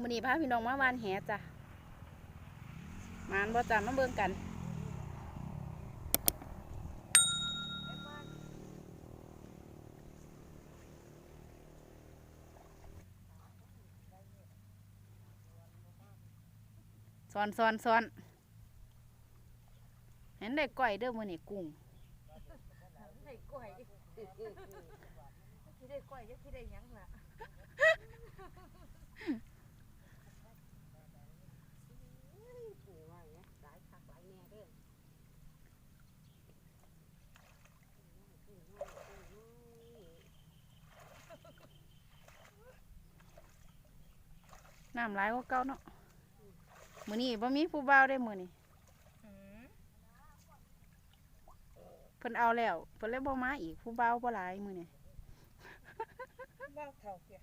มื้อนี้พาพี่น้องมาวานแหจ้ะมานบ่จ้ะมาเบิ่งกันสอนสอนสอนเห็นได้ก้อยเด้อมื้อนี้กุ้งได้ก้อยที่ได้ก้อยยังที่ได้ยังล่ะ ปู่ว่าอย่างเงี้ยหลายคักหลายแน่เด้อ น้ำหลายกว่าเก่าเนาะมื้อนี้บ่มีผู้บ่าวได้อมื้อนี้อืมเพิ่นเอาแล้วเพิ่นเลยบ่มาอีกผู้บ่าวบ่หลายมื้อนี้บ้าเท่าเกีย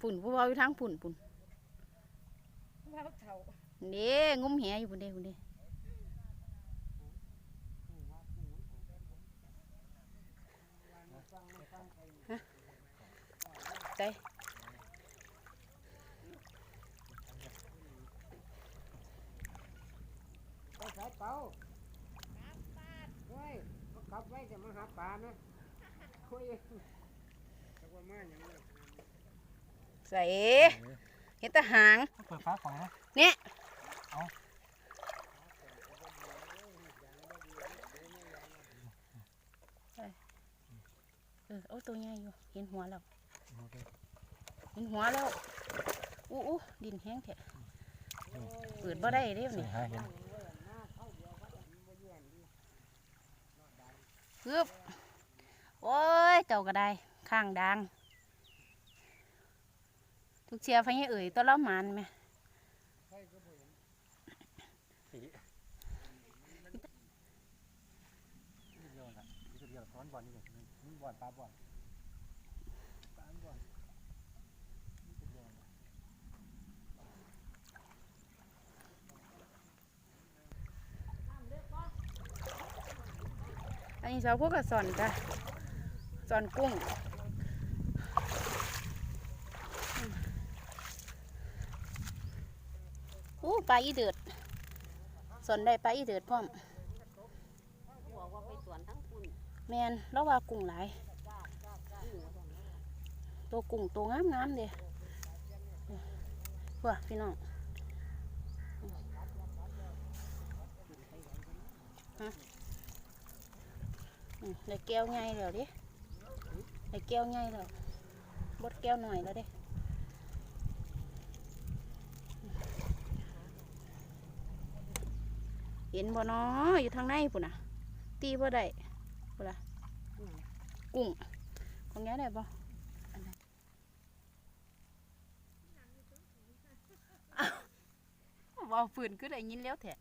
ปุ่นผู้บ่าวอยู่ทางปุ่นปุ่นบ้าเท่าเด้งุ้มแหอยู่พุ่นเด้พุ่นเด้ฮะ ใจไปสายเป่าเฮ้ยมาขับไว้จะมาหาปลานะคุยจะว่ามาอย่างนี้ใส่เห็นแตะหางเปิดฟ้าของนะเนี่ยเอาเออเอาตัวใหญ่อยู่เห็นหัวแล้วโอ เคเห็นหัวแล้วอู้อู้ดินแห้งแท้เปิดบ่ได้เด้เสีนี่ยหาเห็นปึ๊บโอ้ยเจ้าก็ได้ข้างดังทุกเชียร์พะเนี่ยเอ่ยตัวเล่าหมันไหมสีนี่เดียวนะนี่ตัวเดียวซ้อนบอลนี่เลยนี่บอลปลาบอลปลาบอลนี่ตัวเดียวนะ อันนี้สาวพวกกับสอนจ้ะสอนกุ้งอู้ปลาอีเดือดสอนได้ปลาอีเดือดพร้อมแมนแล้วว่ากุ้งหลาย ตัวกุ้งตัวงามงามๆเด้เพื่อพี่น้องฮะ อืมได้แก้วใหญ่แล้วดิได้แก้วใหญ่แล้วบดแก้วหน่อยแล้วเด้เห็นบ่เนาะอยู่ทางในปุ่นนะตีบ่ได้ปุ่นละกุ้งของแกได้บ่อันไหนอ้าวเว่าฝืนคือได้ยินแล้วแท้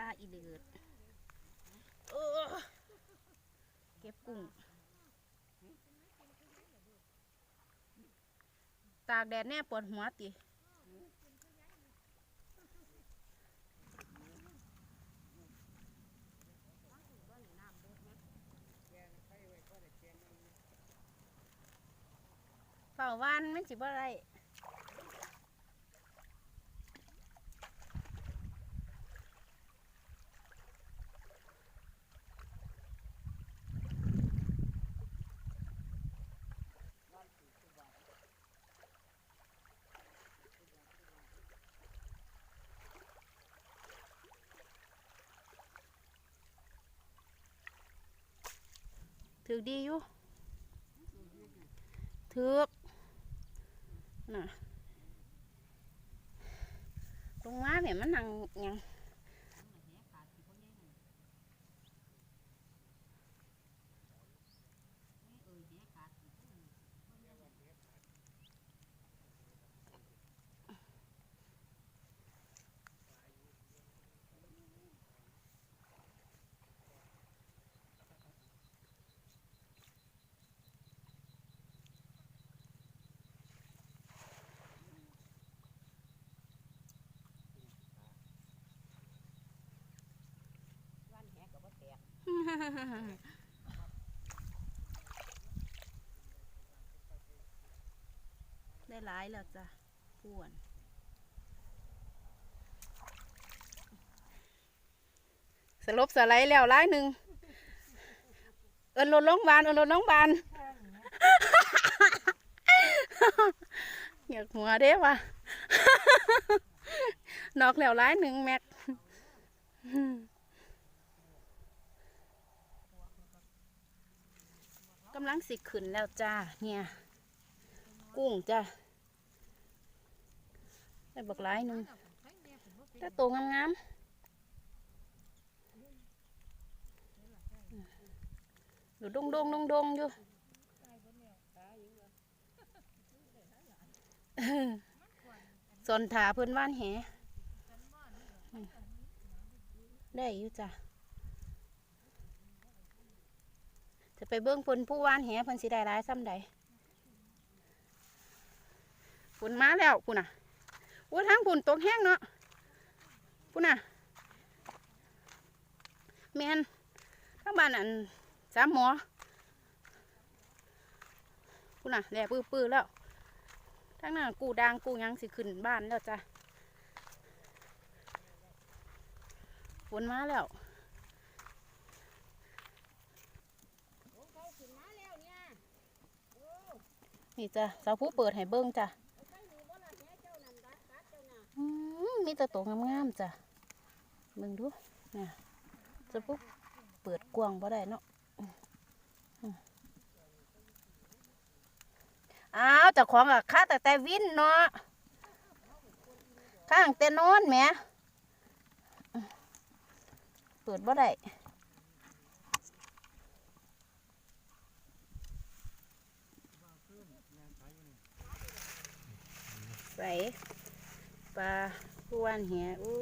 ลาอีเดือดเออเก็บกุ้ง ตากแดดแน่ปวดหัวติเฝ้าวันมันสิบ่ไร ถือดีอยู่ถือกน่ะลงมาเนี่ยมันนั่งยัง ได้หลายแล้วจ้ะป่วนสลบสไลด์แล้วร้ายหนึ่งเอินรถโรงพยาบาลเอินรถโรงพยาบาลอยากหัวเด้ว่ะนอกแล้วร้ายหนึ่งแม็ก กำลังสิขึ้นแล้วจ้า เนี่ย กุ้งจ้าได้บักหลายหนึ่งแต่โตวงามๆอยู่ดงดงดงดงอยู่ส่วนถาเพื่อนว่านแหได้อยู่จ้ะ จะไปเบิ้งเพิ่นผู้ว่านแหเพิ่นสิได้ร้ายซ้ำใดฝนมาแล้วพุ่นน่ะอู้ทางพุ่นตกแห้งเนาะพุ่นน่ะแมนทางบ้านอันสามหมอพุ่นน่ะแหล่ปื้อๆแล้วทางนั้นกูดางกูยังสิขึ้นบ้านแล้วจ้ะฝนมาแล้ว นี่จ้ะสาวผู้เปิดให้เบิ้งจ้ะอืมมีแต่ตัวงามๆจ้ะเบิ่งดูเนี่ยสาวผู้เปิดกว้างบ่ได้เนาะอ้าวเจ้าของอะค่าแต่แต่วินเนาะข้างแต่นอนแหมอืมเปิดบ่ได้ ใส่ปลาผู้วานแหอู้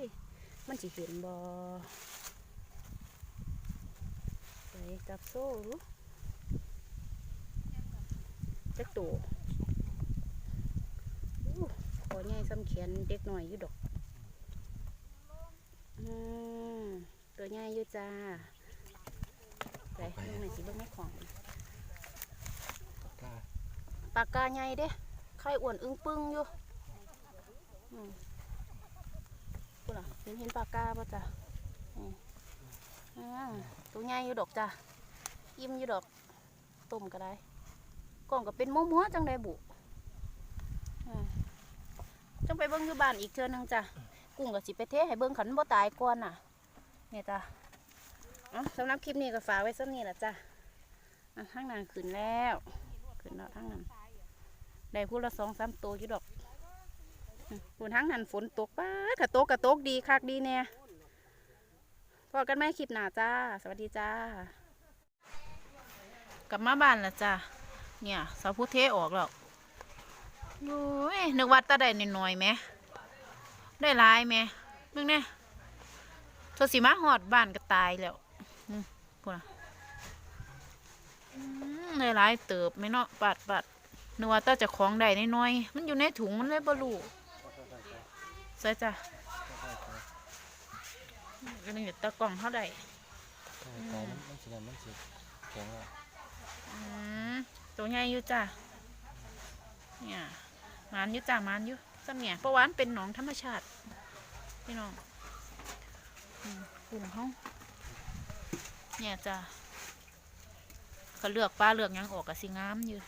ยมันสิเห็นบ่ใส่จับโซ่รู้จักตัวอู้ขอใหญ่ซ้ำแขนเด็กหน่อยอยู่ดอกอืมตัวใหญ่อยู่จ้าใส่ดูหน่อยสิเบิ่งในของกล้าปากกาใหญ่เด้ไข่อ้วนอึ้งปึ้งอยู่อืมพูล่ะเห็นเห็นปากกาป่ะจ้ะตัวใหญ่อยู่ดอกจ้ะอิ่มอยู่ดอกต้มก็ได้กล่องก็เป็นมัวมัวๆจังได้บุจังไปเบิ้งอยู่บ้านอีกเทื่อนึงจ้ะกุ้งก็สิไปเทให้เบิ้งขันบ่ตายก่อนน่ะเนี่ยจ้ะเอาสำหรับคลิปนี้ก็ฝากไว้สักนี้ละจ้ะอะข้งหน้าขึ้นแล้ว ขึ้นแล้วทั้งนั้น ได้พูดละสองสามตัวอยู่ดอกฝนทั้งนั้นฝนตกป้ากระโตกกระโตกดีคักดีเนี่ยพอกันไหมคลิปหนาจ้า สวัสดีจ้า กลับมาบ้านล้วจ้าเนี่ยสาวพุเทออกแล้วโอ้ยนึกว่าตาได้น้อยไหม ได้ลายไหมมึงเนี่ยโทสิมาหอดบ้านก็ตายแล้วอืมพูดนะได้ลายเติบไหมเนาะปัดปัด นึกว่าตาจะของได้น้อยๆมันอยู่ในถุงมันเลยบรูใส่จ้ะก็นี่ตะกล่องเท่าใดใช่มันสิมันสิแข็งอะอืมตัวใหญ่อยู่จ้ะเนี่ยมานอยู่จ้ะมานอยู่ซ้ำเนี่ยเพราะวานเป็นหนองธรรมชาติพี่น้องกลุ่มเขาเนี่ยจ้ะก็เลือกปลาเลือกยังออกกับสิงามอยู่